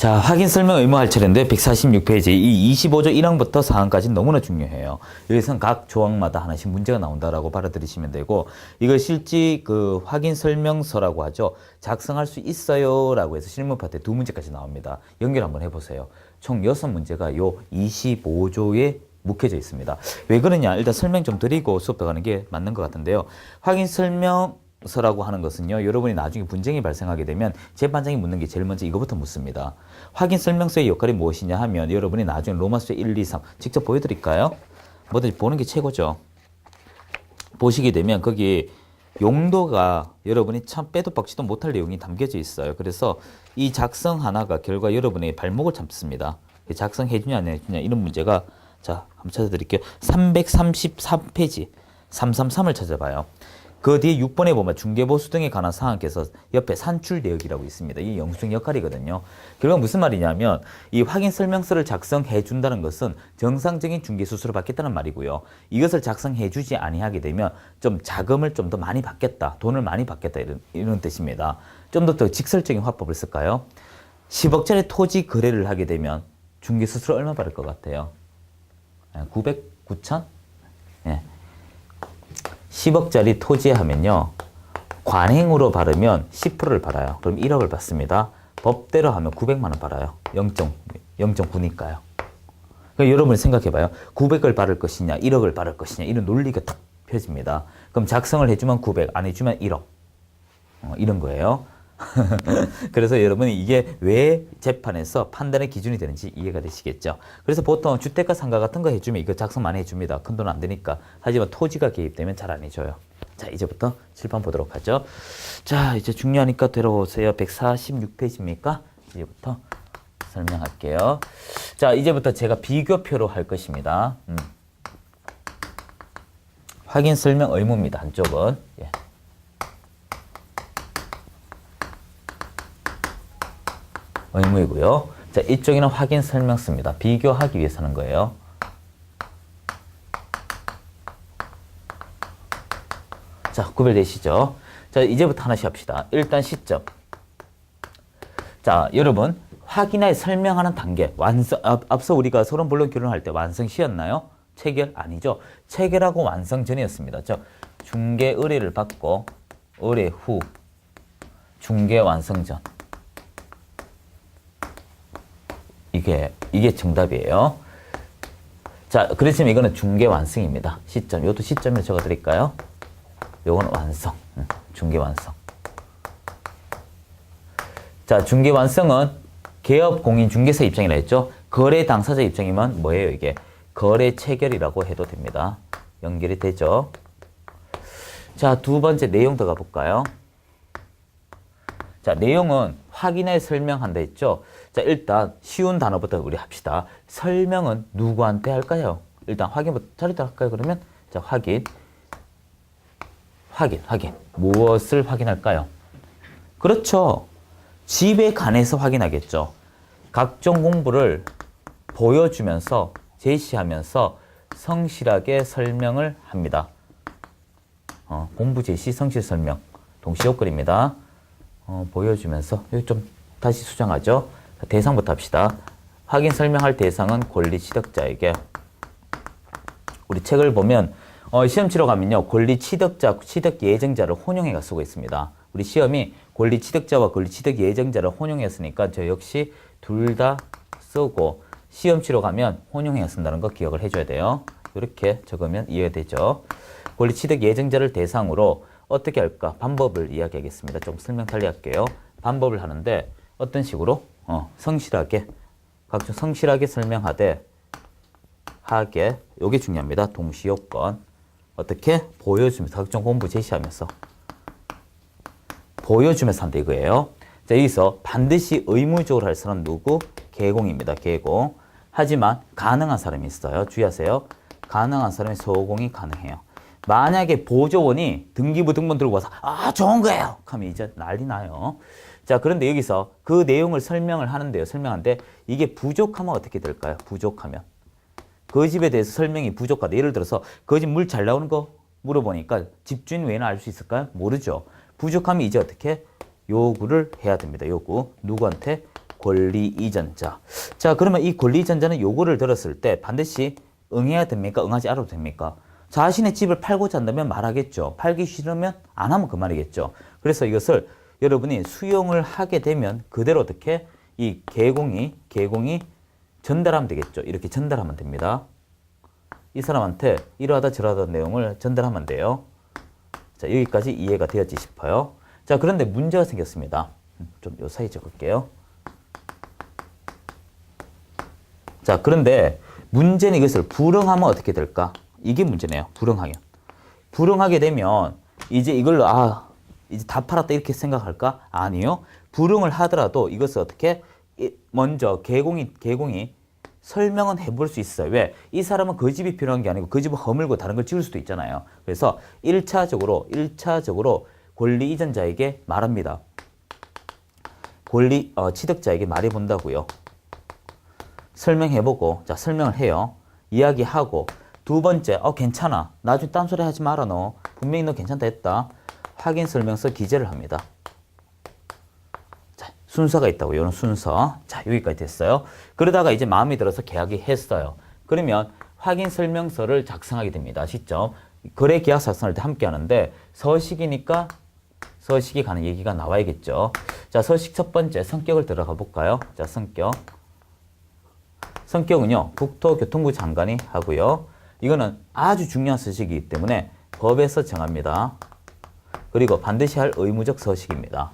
자, 확인 설명 의무할 차례인데 146페이지 이 25조 1항부터 4항까지 너무나 중요해요. 여기서는 각 조항마다 하나씩 문제가 나온다라고 받아들이시면 되고 이걸 실제 그 확인 설명서라고 하죠. 작성할 수 있어요라고 해서 실무 파트에 두 문제까지 나옵니다. 연결 한번 해 보세요. 총 여섯 문제가 요 25조에 묵혀져 있습니다. 왜 그러냐? 일단 설명 좀 드리고 수업 해가는 게 맞는 것 같은데요. 확인 설명 서라고 하는 것은요, 여러분이 나중에 분쟁이 발생하게 되면 재판장이 묻는 게 제일 먼저 이거부터 묻습니다. 확인 설명서의 역할이 무엇이냐 하면 여러분이 나중에 로마서 1, 2, 3 직접 보여드릴까요? 뭐든지 보는 게 최고죠. 보시게 되면 거기 용도가 여러분이 참 빼도 박지도 못할 내용이 담겨져 있어요. 그래서 이 작성 하나가 결과 여러분의 발목을 잡습니다. 작성해 주냐 안 해주냐 이런 문제가 자 한번 찾아드릴게요. 333페이지 333을 찾아봐요. 그 뒤에 6번에 보면 중개보수 등에 관한 사항께서 옆에 산출 내역이라고 있습니다. 이게 영수증 역할이거든요. 결국 무슨 말이냐면 이 확인 설명서를 작성해 준다는 것은 정상적인 중개 수수를 받겠다는 말이고요. 이것을 작성해 주지 아니하게 되면 좀 자금을 좀 더 많이 받겠다, 돈을 많이 받겠다 이런, 이런 뜻입니다. 좀 더 더 직설적인 화법을 쓸까요? 10억짜리 토지 거래를 하게 되면 중개 수수료 얼마 받을 것 같아요? 900, 9천? 예. 10억짜리 토지 하면요. 관행으로 받으면 10%를 받아요. 그럼 1억을 받습니다. 법대로 하면 900만 원 받아요. 0. 0.9니까요. 그러니까 여러분이 생각해봐요. 900을 받을 것이냐, 1억을 받을 것이냐, 이런 논리가 탁 펴집니다. 그럼 작성을 해주면 900, 안 해주면 1억. 어, 이런 거예요. 그래서 여러분이 이게 왜 재판에서 판단의 기준이 되는지 이해가 되시겠죠. 그래서 보통 주택가 상가 같은 거 해주면 이거 작성 많이 해줍니다. 큰 돈 안 되니까. 하지만 토지가 개입되면 잘 안 해줘요. 자, 이제부터 칠판 보도록 하죠. 자, 이제 중요하니까 들어오세요. 146페이지입니까? 이제부터 설명할게요. 자, 이제부터 제가 비교표로 할 것입니다. 음. 확인 설명 의무입니다. 한쪽은. 예. 의무이고요. 자, 이쪽에는 확인 설명 씁니다. 비교하기 위해서 하는 거예요. 자, 구별되시죠? 자, 이제부터 하나씩 합시다. 일단 시점. 자, 여러분, 확인하여 설명하는 단계. 완성, 앞, 앞서 우리가 서론 본론 결론할 때 완성 시였나요? 체결? 아니죠. 체결하고 완성 전이었습니다. 저 중개 의뢰를 받고 의뢰 후 중개 완성 전. 이게 이게 정답이에요. 자, 그렇지만 이거는 중개 완성입니다. 시점. 이것도 시점을 적어 드릴까요? 요거는 완성. 응, 중개 완성. 자, 중개 완성은 개업 공인 중개사 입장이라 했죠. 거래 당사자 입장이면 뭐예요, 이게? 거래 체결이라고 해도 됩니다. 연결이 되죠. 자, 두 번째 내용 들어가 볼까요? 자, 내용은 확인해 설명한다 했죠. 자, 일단 쉬운 단어부터 우리 합시다. 설명은 누구한테 할까요? 일단 확인부터 차례대 할까요? 그러면 자, 확인. 확인, 확인. 무엇을 확인할까요? 그렇죠. 집에 관해서 확인하겠죠. 각종 공부를 보여주면서 제시하면서 성실하게 설명을 합니다. 어, 공부 제시, 성실 설명. 동시 요글입니다. 어, 보여주면서 여기 좀 다시 수정하죠. 자, 대상부터 합시다. 확인 설명할 대상은 권리 취득자에게 우리 책을 보면 어, 시험 치러 가면요 권리 취득자, 취득 예정자를 혼용해가 쓰고 있습니다. 우리 시험이 권리 취득자와 권리 취득 예정자를 혼용했으니까 저 역시 둘 다 쓰고 시험 치러 가면 혼용해 쓴다는 거 기억을 해줘야 돼요. 이렇게 적으면 이해되죠. 권리 취득 예정자를 대상으로 어떻게 할까? 방법을 이야기하겠습니다. 좀 설명 달리 할게요. 방법을 하는데 어떤 식으로? 어, 성실하게 각종 성실하게 설명하되 하게 요게 중요합니다. 동시 요건 어떻게 보여주면서 각종 공부 제시하면서 보여주면서 한다 이거예요. 자 여기서 반드시 의무적으로 할 사람 누구? 개공입니다. 개공. 하지만 가능한 사람이 있어요. 주의하세요. 가능한 사람이 소공이 가능해요. 만약에 보조원이 등기부 등본 들고 와서 아 좋은 거예요. 하면 이제 난리 나요. 자 그런데 여기서 그 내용을 설명을 하는데요. 설명하는데 이게 부족하면 어떻게 될까요? 부족하면 그 집에 대해서 설명이 부족하다. 예를 들어서 그 집 물 잘 나오는 거 물어보니까 집주인 외에는 알 수 있을까요? 모르죠. 부족하면 이제 어떻게 요구를 해야 됩니다. 요구 누구한테 권리 이전자. 자, 그러면 이 권리 이전자는 요거를 들었을 때 반드시 응해야 됩니까? 응하지 않아도 됩니까? 자신의 집을 팔고자 한다면 말하겠죠. 팔기 싫으면 안 하면 그만이겠죠. 그래서 이것을 여러분이 수용을 하게 되면 그대로 어떻게 이 개공이 개공이 전달하면 되겠죠. 이렇게 전달하면 됩니다. 이 사람한테 이러하다 저러하다 내용을 전달하면 돼요. 자, 여기까지 이해가 되었지 싶어요. 자, 그런데 문제가 생겼습니다. 음, 좀요 사이 적을게요. 자, 그런데 문제는 이것을 불응하면 어떻게 될까? 이게 문제네요. 불응하면. 불응하게 되면 이제 이걸로 아, 이제 다 팔았다 이렇게 생각할까? 아니요. 불응을 하더라도 이것을 어떻게 이- 먼저 개공이 개공이 설명은 해볼 수 있어요. 왜? 이 사람은 그 집이 필요한 게 아니고 그 집을 허물고 다른 걸 지을 수도 있잖아요. 그래서 1차적으로, 1차적으로 권리 이전자에게 말합니다. 권리, 어, 취득자에게 말해본다고요. 설명해보고, 자, 설명을 해요. 이야기하고, 두 번째, 어, 괜찮아. 나중에 딴소리 하지 마라, 너. 분명히 너 괜찮다 했다. 확인 설명서 기재를 합니다. 자, 순서가 있다고, 이런 순서. 자, 여기까지 됐어요. 그러다가 이제 마음에 들어서 계약이 했어요. 그러면 확인 설명서를 작성하게 됩니다. 시점. 거래 계약 작성할 때 함께 하는데, 서식이니까 서식이 가는 얘기가 나와야겠죠. 자, 서식 첫 번째 성격을 들어가 볼까요? 자, 성격. 성격은요, 국토교통부 장관이 하고요. 이거는 아주 중요한 서식이기 때문에 법에서 정합니다. 그리고 반드시 할 의무적 서식입니다.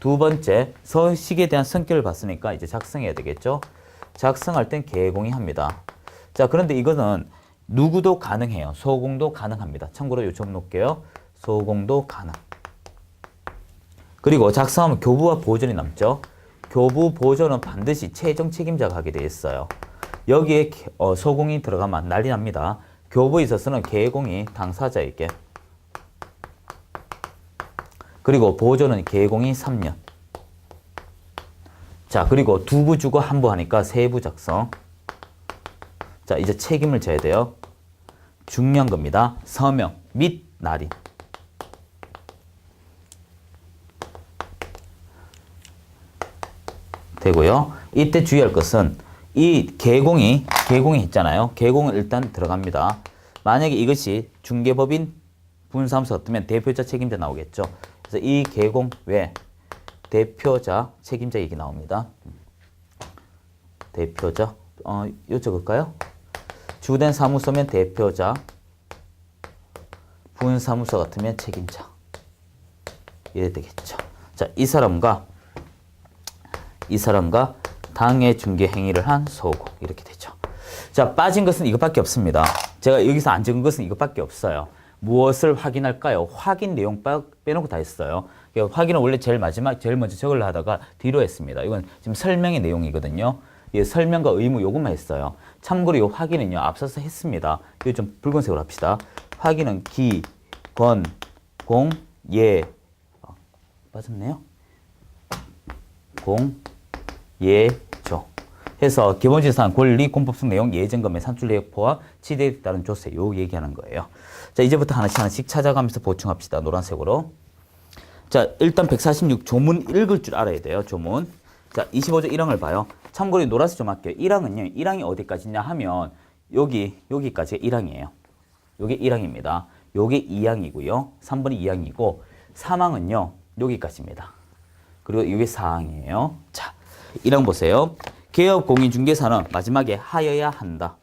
두 번째, 서식에 대한 성격을 봤으니까 이제 작성해야 되겠죠? 작성할 땐 개공이 합니다. 자, 그런데 이거는 누구도 가능해요. 소공도 가능합니다. 참고로 요점 놓을게요. 소공도 가능. 그리고 작성하면 교부와 보존이 남죠. 교부 보존은 반드시 최종 책임자가 하게 돼 있어요. 여기에 개- 어, 소공이 들어가면 난리 납니다. 교부에 있어서는 개공이 당사자에게 그리고 보존은 개공이 3년. 자, 그리고 두 부 주고 한 부 하니까 세 부 작성. 자, 이제 책임을 져야 돼요. 중요한 겁니다. 서명 및 날인. 되고요. 이때 주의할 것은 이 개공이 개공이 있잖아요. 개공은 일단 들어갑니다. 만약에 이것이 중개법인 분사무소 뜨면 대표자 책임자 나오겠죠. 그래서 이 개공 외 대표자 책임자 얘기 나옵니다. 대표자 어, 요 적을까요? 주된 사무소면 대표자 분사무소 같으면 책임자 이래 되겠죠. 자, 이 사람과 이 사람과 당해 중개 행위를 한 소고 이렇게 되죠. 자 빠진 것은 이것밖에 없습니다. 제가 여기서 안 적은 것은 이것밖에 없어요. 무엇을 확인할까요? 확인 내용 빠- 빼놓고 다 했어요. 그러니까 확인은 원래 제일 마지막, 제일 먼저 적으려 하다가 뒤로 했습니다. 이건 지금 설명의 내용이거든요. 예, 설명과 의무 요것만 했어요. 참고로 이 확인은요, 앞서서 했습니다. 이거 좀 붉은색으로 합시다. 확인은 기, 권, 공, 예. 어, 빠졌네요. 공, 예, 조. 해서 기본지상 권리, 공법성 내용, 예정금의 산출 내역포와 치대에 따른 조세 요 얘기하는 거예요. 자 이제부터 하나씩 하나씩 찾아가면서 보충합시다. 노란색으로. 자 일단 146 조문 읽을 줄 알아야 돼요. 조문. 자 25조 1항을 봐요. 참고로 노란색 좀 할게요. 1항은요. 1항이 어디까지냐 하면 여기 여기까지가 1항이에요. 요게 1항입니다. 요게 2항이고요. 3번이 2항이고 3항은요. 여기까지입니다. 그리고 이게 4항이에요. 자, 1항 보세요. 개업 공인중개사는 마지막에 하여야 한다.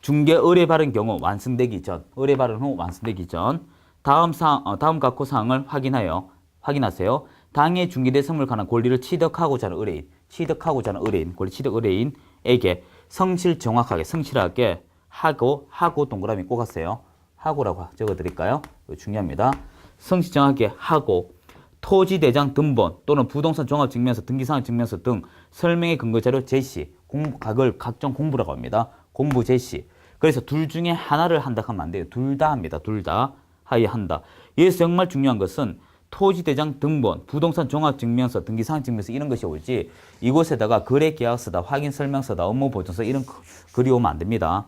중개 의뢰 받은 경우 완성되기 전, 의뢰 받은 후 완성되기 전 다음 사 어, 다음 각호 사항을 확인하여 확인하세요. 당해 중개대 선물 관한 권리를 취득하고자 하는 의뢰인, 취득하고자 하는 의뢰인, 권리 취득 의뢰인에게 성실 정확하게 성실하게 하고 하고 동그라미 꼭 하세요. 하고라고 적어 드릴까요? 중요합니다. 성실 정확하게 하고 토지 대장 등본 또는 부동산 종합 증명서 등기상환 증명서 등 설명의 근거 자료 제시 공부 각을 각종 공부라고 합니다. 공부 제시. 그래서 둘 중에 하나를 한다 하면 안 돼요. 둘 다 합니다. 둘 다 하에 한다. 여기서 정말 중요한 것은 토지 대장 등본, 부동산 종합 증명서, 등기상환 증명서 이런 것이 올지 이곳에다가 거래 계약서다, 확인 설명서다, 업무 보증서 이런 거- 글이 오면 안 됩니다.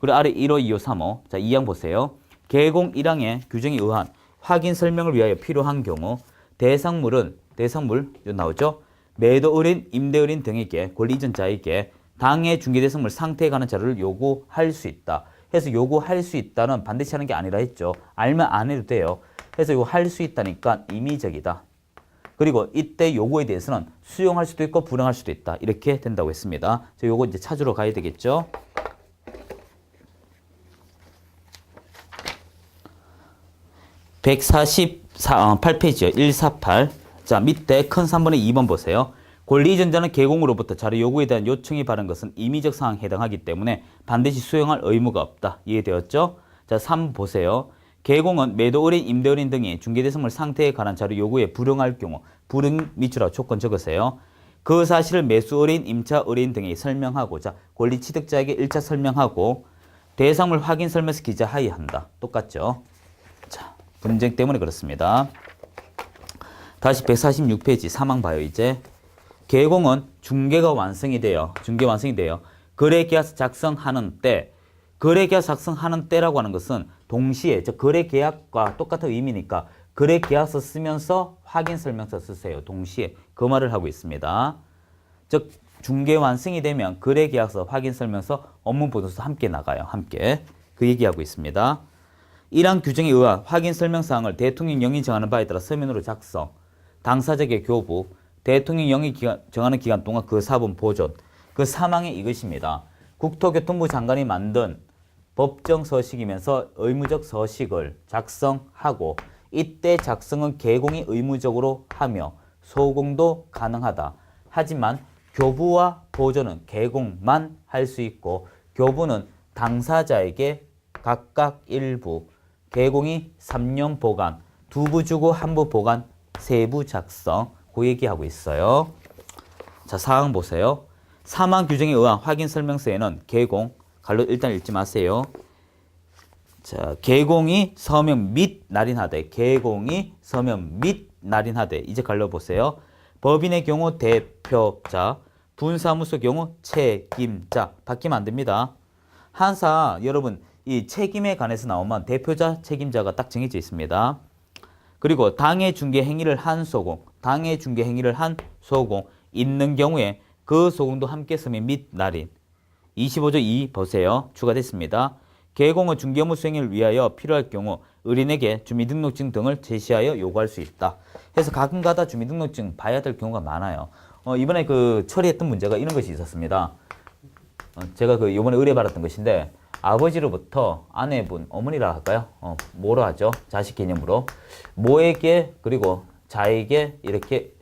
그리고 아래 1호, 2호, 3호. 자, 2항 보세요. 개공 1항의 규정에 의한 확인 설명을 위하여 필요한 경우 대상물은 대상물 요 나오죠? 매도의뢰인, 임대의뢰인 등에게 권리 이전자에게 당해 중개대상물 상태에 관한 자료를 요구할 수 있다. 해서 요구할 수 있다는 반드시 하는 게 아니라 했죠. 알면 안 해도 돼요. 해서 요거 할 수 있다니까 임의적이다. 그리고 이때 요구에 대해서는 수용할 수도 있고 불응할 수도 있다. 이렇게 된다고 했습니다. 저 요거 이제 찾으러 가야 되겠죠. (148) 페이지요. (148) 자 밑에 큰 3번의 2번 보세요. 권리 이전자는 개공으로부터 자료 요구에 대한 요청이 받은 것은 임의적 사항에 해당하기 때문에 반드시 수용할 의무가 없다. 이해되었죠? 자 3 보세요. 개공은 매도 의뢰인 임대 의뢰인 등이 중개대상물 상태에 관한 자료 요구에 불응할 경우 불응 미추라 조건 적으세요. 그 사실을 매수 의뢰인, 임차 의뢰인 등에게 설명하고자 권리 취득자에게 1차 설명하고 대상물 확인 설명서 기재 하의한다. 똑같죠? 자, 분쟁 때문에 그렇습니다. 다시 146페이지 사망 봐요, 이제. 개공은 중개가 완성이 돼요. 중개 완성이 돼요. 거래 계약서 작성하는 때, 거래 계약서 작성하는 때라고 하는 것은 동시에 저 거래 계약과 똑같은 의미니까 거래 계약서 쓰면서 확인 설명서 쓰세요. 동시에 그 말을 하고 있습니다. 즉 중개 완성이 되면 거래 계약서 확인 설명서 업무 보고서 함께 나가요. 함께 그 얘기하고 있습니다. 이러한 규정에 의한 확인 설명 사항을 대통령 영이 정하는 바에 따라 서면으로 작성, 당사자에게 교부, 대통령 영이 기간, 정하는 기간 동안 그 사본 보존, 그 사망이 이것입니다. 국토교통부 장관이 만든 법정 서식이면서 의무적 서식을 작성하고 이때 작성은 개공이 의무적으로 하며 소공도 가능하다. 하지만 교부와 보존은 개공만 할 수 있고 교부는 당사자에게 각각 일부, 개공이 3년 보관, 두 부 주고 한 부 보관, 세 부 작성 그 얘기하고 있어요. 자, 사항 보세요. 사망 규정에 의한 확인 설명서에는 개공, 갈로 일단 읽지 마세요. 자, 개공이 서명 및 날인하되, 개공이 서명 및 날인하되, 이제 갈려보세요. 법인의 경우 대표자, 분사무소 경우 책임자, 바뀌면 안 됩니다. 항상 여러분, 이 책임에 관해서 나오면 대표자, 책임자가 딱 정해져 있습니다. 그리고 당해 중개 행위를 한 소공, 당해 중개 행위를 한 소공 있는 경우에 그 소공도 함께 서명 및 날인. 25조 2 보세요. 추가됐습니다. 개공의 중개 업무 수행을 위하여 필요할 경우 의뢰인에게 주민등록증 등을 제시하여 요구할 수 있다. 해서 가끔가다 주민등록증 봐야 될 경우가 많아요. 어, 이번에 그 처리했던 문제가 이런 것이 있었습니다. 어, 제가 그 이번에 의뢰받았던 것인데 아버지로부터 아내분, 어머니라 할까요? 어, 뭐로 하죠? 자식 개념으로 모에게 그리고 자에게 이렇게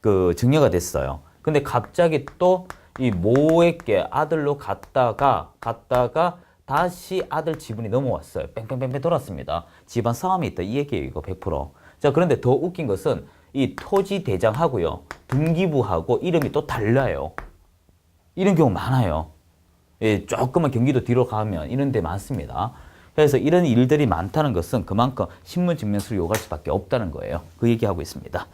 그 증여가 됐어요. 근데 갑자기 또 이 모에게 아들로 갔다가 갔다가 다시 아들 지분이 넘어왔어요. 뺑뺑뺑뺑 돌았습니다. 집안 싸움이 있다. 이 얘기예요. 이거 100%. 자, 그런데 더 웃긴 것은 이 토지 대장하고요. 등기부하고 이름이 또 달라요. 이런 경우 많아요. 예, 조금만 경기도 뒤로 가면 이런 데 많습니다. 그래서 이런 일들이 많다는 것은 그만큼 신문 증명서를 요구할 수밖에 없다는 거예요. 그 얘기하고 있습니다.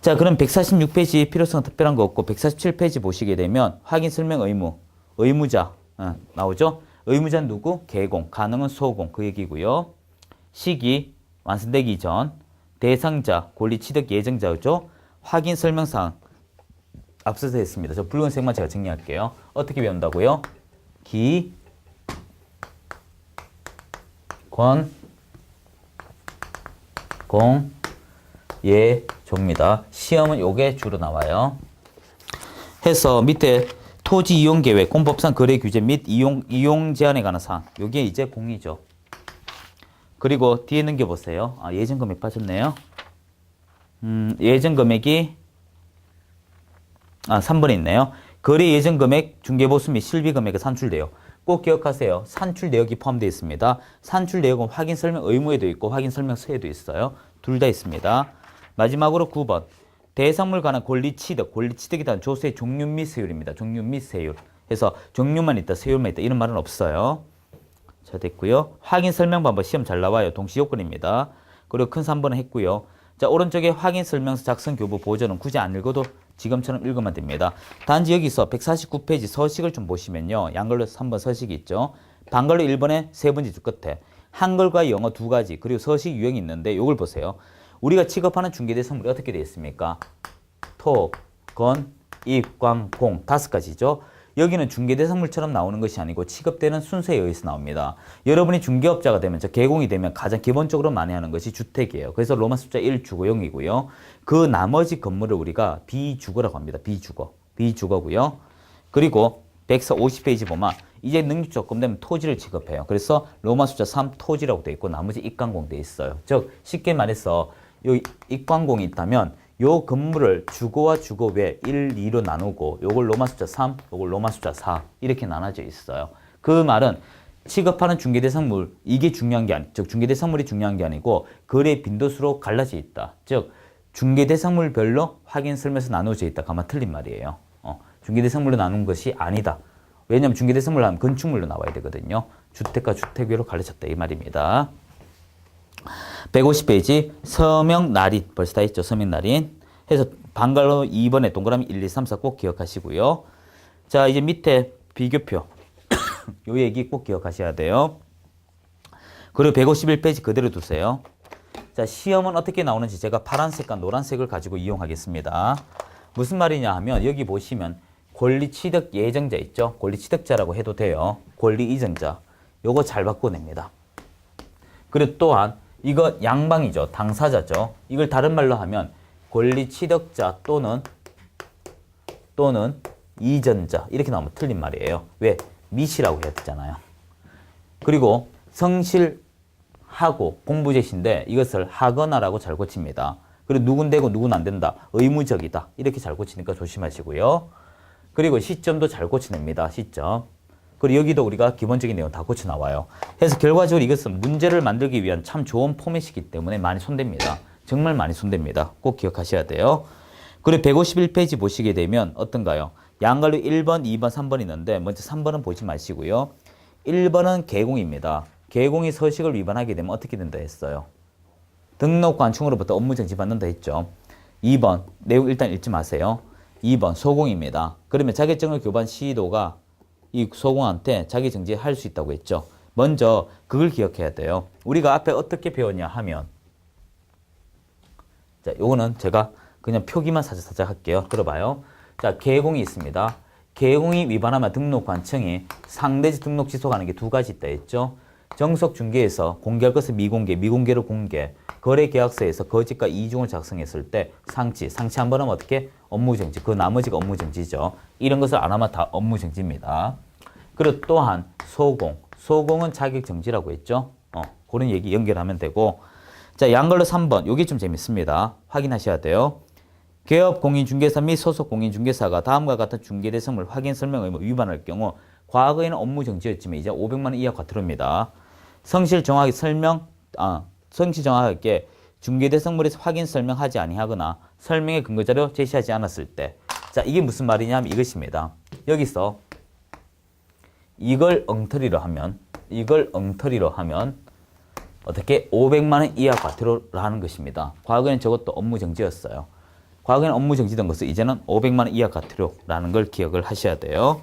자, 그럼 146페이지 필요성 특별한 거 없고 147페이지 보시게 되면 확인 설명 의무, 의무자 어, 나오죠? 의무자는 누구? 개공, 가능은 소공 그 얘기고요. 시기 완성되기 전 대상자, 권리 취득 예정자죠. 확인 설명사항 앞서서 했습니다. 저 붉은색만 제가 정리할게요. 어떻게 배운다고요? 기, 권, 공, 예, 조입니다. 시험은 요게 주로 나와요. 해서 밑에 토지 이용 계획, 공법상 거래 규제 및 이용 이용 제한에 관한 사항. 요게 이제 공이죠. 그리고 뒤에 넘겨 보세요. 아, 예전 금액 빠졌네요. 음, 예전 금액이 아, 3번에 있네요. 거래 예전 금액, 중개보수 및 실비 금액이 산출돼요. 꼭 기억하세요. 산출 내역이 포함되어 있습니다. 산출 내역은 확인 설명 의무에도 있고 확인 설명서에도 있어요. 둘 다 있습니다. 마지막으로 9번. 대상물 관한 권리 취득, 권리 취득에 대한 조세의 종류 및 세율입니다. 종류 및 세율. 해서 종류만 있다, 세율만 있다 이런 말은 없어요. 자, 됐고요. 확인 설명 방법 시험 잘 나와요. 동시 요건입니다. 그리고 큰 3번은 했고요. 자, 오른쪽에 확인 설명서 작성 교부 보조는 굳이 안 읽어도 지금처럼 읽으면 됩니다. 단지 여기서 149페이지 서식을 좀 보시면요. 양글로 3번 서식이 있죠. 반글로 1번에 세 번째 줄 끝에 한글과 영어 두 가지 그리고 서식 유형이 있는데 이걸 보세요. 우리가 취급하는 중개대상물이 어떻게 되어 있습니까? 토, 건, 입, 광, 공 다섯 가지죠. 여기는 중개대상물처럼 나오는 것이 아니고 취급되는 순서에 의해서 나옵니다. 여러분이 중개업자가 되면 저 개공이 되면 가장 기본적으로 많이 하는 것이 주택이에요. 그래서 로마 숫자 1 주거용이고요. 그 나머지 건물을 우리가 비주거라고 합니다. 비주거. 비주거고요. 그리고 150페이지 보면 이제 능력 조건 되면 토지를 취급해요. 그래서 로마 숫자 3 토지라고 돼 있고 나머지 입관공 돼 있어요. 즉 쉽게 말해서 요 입관공이 있다면 요 건물을 주거와 주거 외 1, 2로 나누고 요걸 로마 숫자 3, 요걸 로마 숫자 4 이렇게 나눠져 있어요. 그 말은 취급하는 중개대상물 이게 중요한 게 아니, 즉 중개대상물이 중요한 게 아니고 거래 빈도수로 갈라져 있다. 즉 중개대상물별로 확인 설명서 나누어져 있다. 가만 틀린 말이에요. 어, 중개대상물로 나눈 것이 아니다. 왜냐하면 중개대상물로 하면 건축물로 나와야 되거든요. 주택과 주택외로 갈라졌다 이 말입니다. 150페이지 서명 날인 벌써 다 했죠 서명 날인. 해서 방갈로 2번에 동그라미 1, 2, 3, 4 꼭 기억하시고요. 자 이제 밑에 비교표. 요 얘기 꼭 기억하셔야 돼요. 그리고 151페이지 그대로 두세요. 자 시험은 어떻게 나오는지 제가 파란색과 노란색을 가지고 이용하겠습니다. 무슨 말이냐 하면 여기 보시면 권리 취득 예정자 있죠? 권리 취득자라고 해도 돼요. 권리 이정자. 요거 잘 바꿔냅니다. 그리고 또한 이거 양방이죠. 당사자죠. 이걸 다른 말로 하면 권리 취득자 또는 또는 이전자 이렇게 나오면 틀린 말이에요. 왜? 미시라고 해야 되잖아요. 그리고 성실하고 공부제시인데 이것을 하거나라고 잘 고칩니다. 그리고 누군 되고 누군 안 된다. 의무적이다. 이렇게 잘 고치니까 조심하시고요. 그리고 시점도 잘 고쳐냅니다. 시점. 그리고 여기도 우리가 기본적인 내용 다 고쳐 나와요. 그래서 결과적으로 이것은 문제를 만들기 위한 참 좋은 포맷이기 때문에 많이 손댑니다. 정말 많이 손댑니다. 꼭 기억하셔야 돼요. 그리고 151페이지 보시게 되면 어떤가요? 양갈류 1번, 2번, 3번 있는데 먼저 3번은 보지 마시고요. 1번은 개공입니다. 개공이 서식을 위반하게 되면 어떻게 된다 했어요? 등록 관청으로부터 업무 정지 받는다 했죠. 2번 내용 일단 읽지 마세요. 2번 소공입니다. 그러면 자격증을 교반 시도가 이 소공한테 자기 정지할 수 있다고 했죠. 먼저 그걸 기억해야 돼요. 우리가 앞에 어떻게 배웠냐 하면 자, 요거는 제가 그냥 표기만 살짝살짝 할게요. 들어봐요. 자, 개공이 있습니다. 개공이 위반하면 등록관청이 상대지 등록 취소하는 게 두 가지 있다 했죠. 정석 중개에서 공개할 것을 미공개, 미공개로 공개, 거래 계약서에서 거짓과 이중을 작성했을 때 상치, 상치 한 번 하면 어떻게 업무 정지, 그 나머지가 업무 정지죠. 이런 것을 안 하면 다 업무 정지입니다. 그리고 또한 소공, 소공은 자격 정지라고 했죠. 어, 그런 얘기 연결하면 되고, 자 양걸로 3번, 요게 좀 재밌습니다. 확인하셔야 돼요. 개업 공인중개사 및 소속 공인중개사가 다음과 같은 중개대상물 확인 설명 의무 위반할 경우 과거에는 업무 정지였지만 이제 500만 원 이하 과태료입니다. 성실 정확히 설명, 아, 성실 정확하게 중개대상물에서 확인 설명하지 아니하거나 설명의 근거자료 제시하지 않았을 때, 자 이게 무슨 말이냐면 이것입니다. 여기서 이걸 엉터리로 하면, 이걸 엉터리로 하면 어떻게 500만 원 이하 과태료라는 것입니다. 과거에는 저것도 업무 정지였어요. 과거에는 업무 정지된 것을 이제는 500만 원 이하 과태료라는 걸 기억을 하셔야 돼요.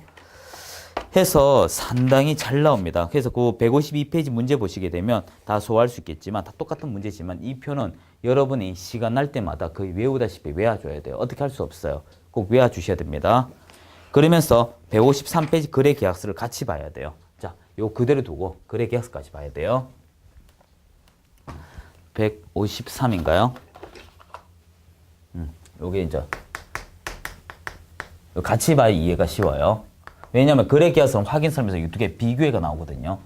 해서 상당히 잘 나옵니다. 그래서 그 152페이지 문제 보시게 되면 다 소화할 수 있겠지만 다 똑같은 문제지만 이 표는 여러분이 시간 날 때마다 거의 외우다시피 외워줘야 돼요. 어떻게 할 수 없어요. 꼭 외워주셔야 됩니다. 그러면서 153페이지 거래 계약서를 같이 봐야 돼요. 자, 요 그대로 두고 거래 계약서까지 봐야 돼요. 153인가요? 음, 요게 이제 같이 봐야 이해가 쉬워요. 왜냐하면 거래 계약서는 확인 설명서 두 개 비교해가 나오거든요.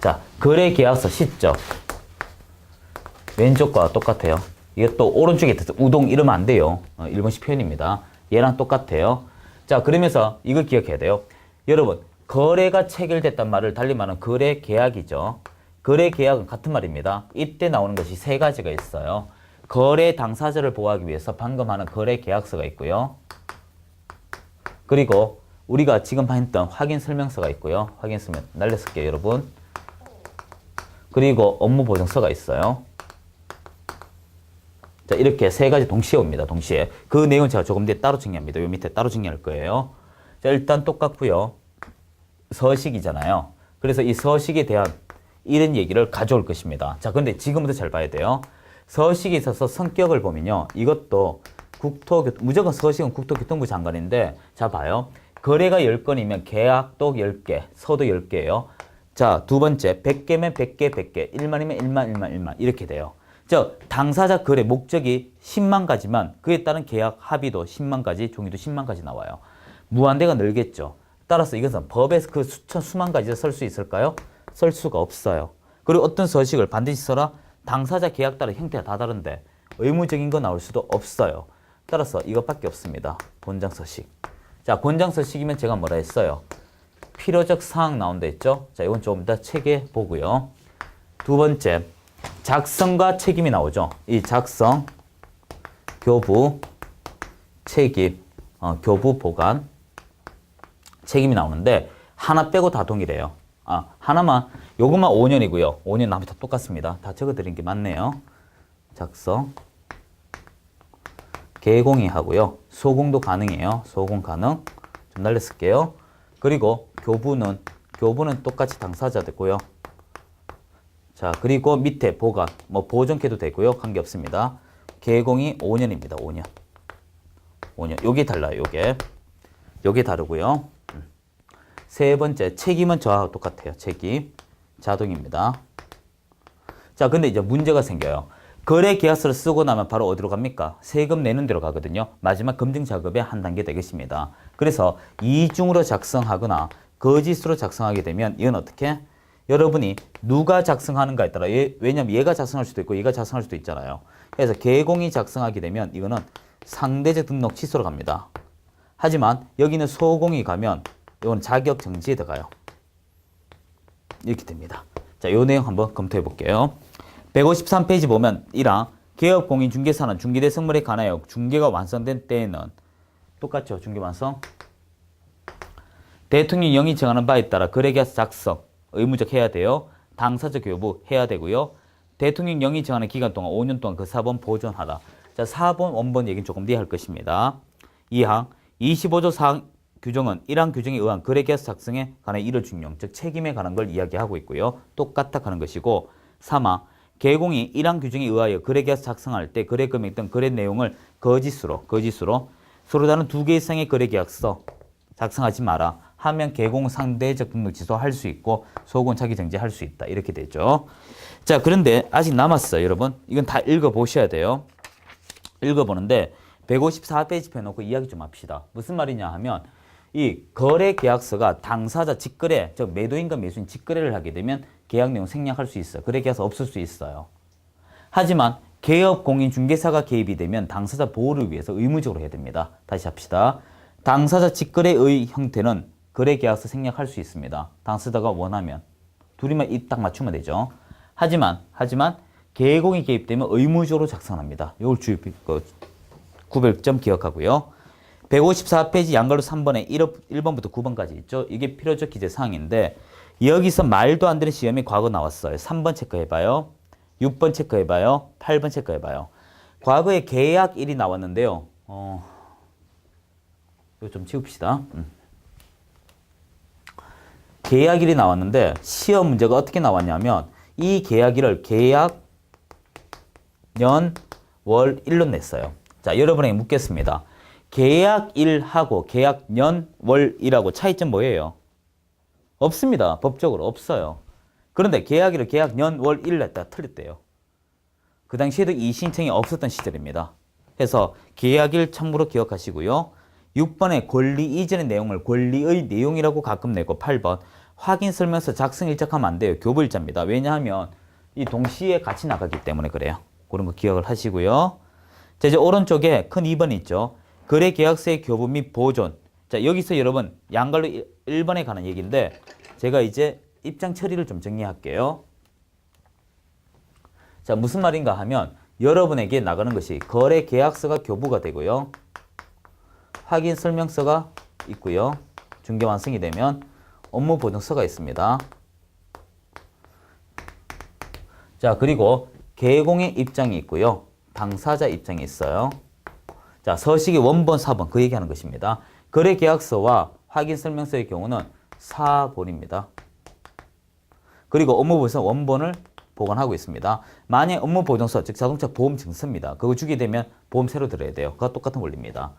자, 거래 계약서 시점 왼쪽과 똑같아요. 이게 또 오른쪽에 우동 이러면 안 돼요. 어, 일본식 표현입니다. 얘랑 똑같아요. 자, 그러면서 이걸 기억해야 돼요. 여러분, 거래가 체결됐단 말을 달리 말하면 거래 계약이죠. 거래 계약은 같은 말입니다. 이때 나오는 것이 세 가지가 있어요. 거래 당사자를 보호하기 위해서 방금 하는 거래 계약서가 있고요. 그리고 우리가 지금 했던 확인 설명서가 있고요. 확인 설명 날렸을게요, 여러분. 그리고 업무 보증서가 있어요. 자, 이렇게 세 가지 동시에 옵니다. 동시에. 그 내용은 제가 조금 뒤에 따로 정리합니다. 요 밑에 따로 정리할 거예요. 자, 일단 똑같고요. 서식이잖아요. 그래서 이 서식에 대한 이런 얘기를 가져올 것입니다. 자, 근데 지금부터 잘 봐야 돼요. 서식에 있어서 성격을 보면요. 이것도 국토 무조건 서식은 국토교통부 장관인데 자 봐요. 거래가 10건이면 계약도 10개, 서도 10개예요. 자, 두 번째 100개면 100개, 100개. 1만이면 1만, 1만, 1만 이렇게 돼요. 즉 당사자 거래 목적이 10만 가지만 그에 따른 계약 합의도 10만 가지, 종이도 10만 가지 나와요. 무한대가 늘겠죠. 따라서 이것은 법에서 그 수천 수만 가지 쓸수 있을까요? 쓸 수가 없어요. 그리고 어떤 서식을 반드시 써라 당사자 계약 따라 형태가 다 다른데 의무적인 거 나올 수도 없어요. 따라서 이것밖에 없습니다. 권장 서식. 자, 권장 서식이면 제가 뭐라 했어요? 필요적 사항 나온다 했죠? 자, 이건 조금 더 책에 보고요. 두 번째, 작성과 책임이 나오죠. 이 작성, 교부, 책임, 어, 교부 보관, 책임이 나오는데 하나 빼고 다 동일해요. 아, 하나만 요것만 5년이고요. 5년 나머지 다 똑같습니다. 다 적어 드린 게 맞네요. 작성 개공이 하고요. 소공도 가능해요. 소공 가능. 좀 날려 쓸게요. 그리고 교부는 교부는 똑같이 당사자 되고요. 자, 그리고 밑에 보관 뭐 보존캐도 되고요. 관계 없습니다. 개공이 5년입니다. 5년. 5년. 요게 달라요. 요게. 요게 다르고요. 음. 세 번째 책임은 저하고 똑같아요. 책임 자동입니다. 자, 근데 이제 문제가 생겨요. 거래 계약서를 쓰고 나면 바로 어디로 갑니까? 세금 내는 데로 가거든요. 마지막 검증 작업의 한 단계 되겠습니다. 그래서 이중으로 작성하거나 거짓으로 작성하게 되면 이건 어떻게? 여러분이 누가 작성하는가에 따라 얘, 왜냐면 얘가 작성할 수도 있고 얘가 작성할 수도 있잖아요. 그래서 개공이 작성하게 되면 이거는 상대적 등록 취소로 갑니다. 하지만 여기는 소공이 가면 이건 자격 정지에 들어가요. 이렇게 됩니다. 자, 요 내용 한번 검토해 볼게요. 153페이지 보면 1항 개업 공인 중개사는 중개대 성물에 관하여 중개가 완성된 때에는 똑같죠. 중개 완성. 대통령이 영이 정하는 바에 따라 거래계약서 작성 의무적 해야 돼요. 당사자 교부 해야 되고요. 대통령 영이 정하는 기간 동안 5년 동안 그 사본 보존하다. 자, 4번, 원본 얘기는 조금 뒤에 할 것입니다. 2항 25조 사항 규정은 1항 규정에 의한 거래계약서 작성에 관한 일을 중용, 즉 책임에 관한 걸 이야기하고 있고요. 똑같다 하는 것이고 3항 개공이 1항 규정에 의하여 거래계약서 작성할 때 거래 금액 등 거래 내용을 거짓으로 거짓으로 서로 다른 두 개 이상의 거래계약서 작성하지 마라 하면 개공 상대적 등록 취소할 수 있고 소건 차기 정지할 수 있다 이렇게 되죠. 자 그런데 아직 남았어요 여러분 이건 다 읽어 보셔야 돼요. 읽어 보는데 154페이지 펴 놓고 이야기 좀 합시다. 무슨 말이냐 하면 이 거래 계약서가 당사자 직거래, 즉 매도인과 매수인 직거래를 하게 되면 계약 내용 생략할 수 있어요. 거래 계약서 없을 수 있어요. 하지만 개업 공인 중개사가 개입이 되면 당사자 보호를 위해서 의무적으로 해야 됩니다. 다시 합시다. 당사자 직거래의 형태는 거래 계약서 생략할 수 있습니다. 당사자가 원하면 둘이만 입 딱 맞추면 되죠. 하지만 하지만 개공이 개입되면 의무적으로 작성합니다. 이걸 주의 그 구별점 기억하고요. 154페이지 양가로 3번에 1번부터 9번까지 있죠. 이게 필요적 기재 사항인데 여기서 말도 안 되는 시험이 과거 나왔어요. 3번 체크해봐요. 6번 체크해봐요. 8번 체크해봐요. 과거에 계약일이 나왔는데요. 어, 이거 좀 지웁시다. 음. 계약일이 나왔는데 시험 문제가 어떻게 나왔냐면 이 계약일을 계약 년, 월, 일로 냈어요. 자, 여러분에게 묻겠습니다. 계약일하고 계약년, 월이라고 차이점 뭐예요? 없습니다. 법적으로 없어요. 그런데 계약일을 계약년, 월, 일 냈다 틀렸대요. 그 당시에도 이 신청이 없었던 시절입니다. 그래서 계약일 참고로 기억하시고요. 6번에 권리 이전의 내용을 권리의 내용이라고 가끔 내고 8번 확인 설명서 작성 일적하면 안 돼요. 교부 일자입니다. 왜냐하면 이 동시에 같이 나가기 때문에 그래요. 그런 거 기억을 하시고요. 자, 이제 오른쪽에 큰 2번 있죠. 거래 계약서의 교부 및 보존. 자, 여기서 여러분 양갈로 1번에 관한 얘기인데 제가 이제 입장 처리를 좀 정리할게요. 자, 무슨 말인가 하면 여러분에게 나가는 것이 거래 계약서가 교부가 되고요. 확인 설명서가 있고요. 중개 완성이 되면 업무 보증서가 있습니다. 자, 그리고 개공의 입장이 있고요. 당사자 입장이 있어요. 자, 서식의 원본, 사본 그 얘기하는 것입니다. 거래 계약서와 확인 설명서의 경우는 사본입니다. 그리고 업무 보증서 원본을 보관하고 있습니다. 만약 업무 보증서, 즉 자동차 보험 증서입니다. 그거 주게 되면 보험 새로 들어야 돼요. 그거 똑같은 원리입니다.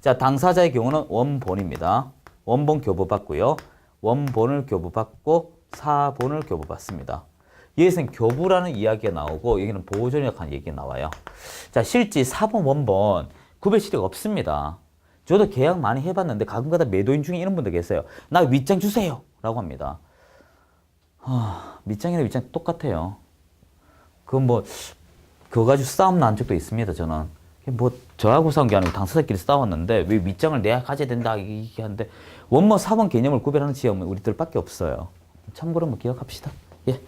자, 당사자의 경우는 원본입니다. 원본 교부받고요. 원본을 교부받고 사본을 교부받습니다. 여기서는 교부라는 이야기가 나오고 여기는 보존이라는 얘기가 나와요. 자, 실제 사본 원본 구별 실리가 없습니다. 저도 계약 많이 해봤는데 가끔가다 매도인 중에 이런 분들 계세요. 나 윗장 주세요. 라고 합니다. 하, 밑장이나 윗장 똑같아요. 그건 뭐, 가지고 싸움 난 적도 있습니다, 저는. 뭐, 저하고 싸운 게 아니고 당사자끼리 싸웠는데, 왜 밑장을 내야 가져야 된다, 이게 하는데, 원모 사본 개념을 구별하는 지역은 우리들밖에 없어요. 참고로 뭐 기억합시다. 예.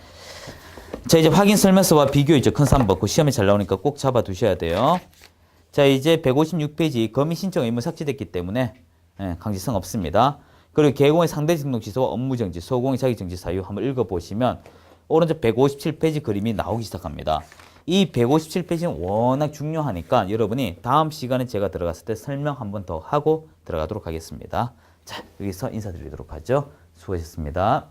자, 이제 확인 설명서와 비교이죠. 큰 3번. 그 시험에 잘 나오니까 꼭 잡아 두셔야 돼요. 자, 이제 156페이지 거미 신청 의무 삭제됐기 때문에 예, 강제성 없습니다. 그리고 개공의 상대 등록 취소와 업무 정지, 소공의 자기 정지 사유 한번 읽어보시면 오른쪽 157페이지 그림이 나오기 시작합니다. 이 157페이지는 워낙 중요하니까 여러분이 다음 시간에 제가 들어갔을 때 설명 한 번 더 하고 들어가도록 하겠습니다. 자, 여기서 인사드리도록 하죠. 수고하셨습니다.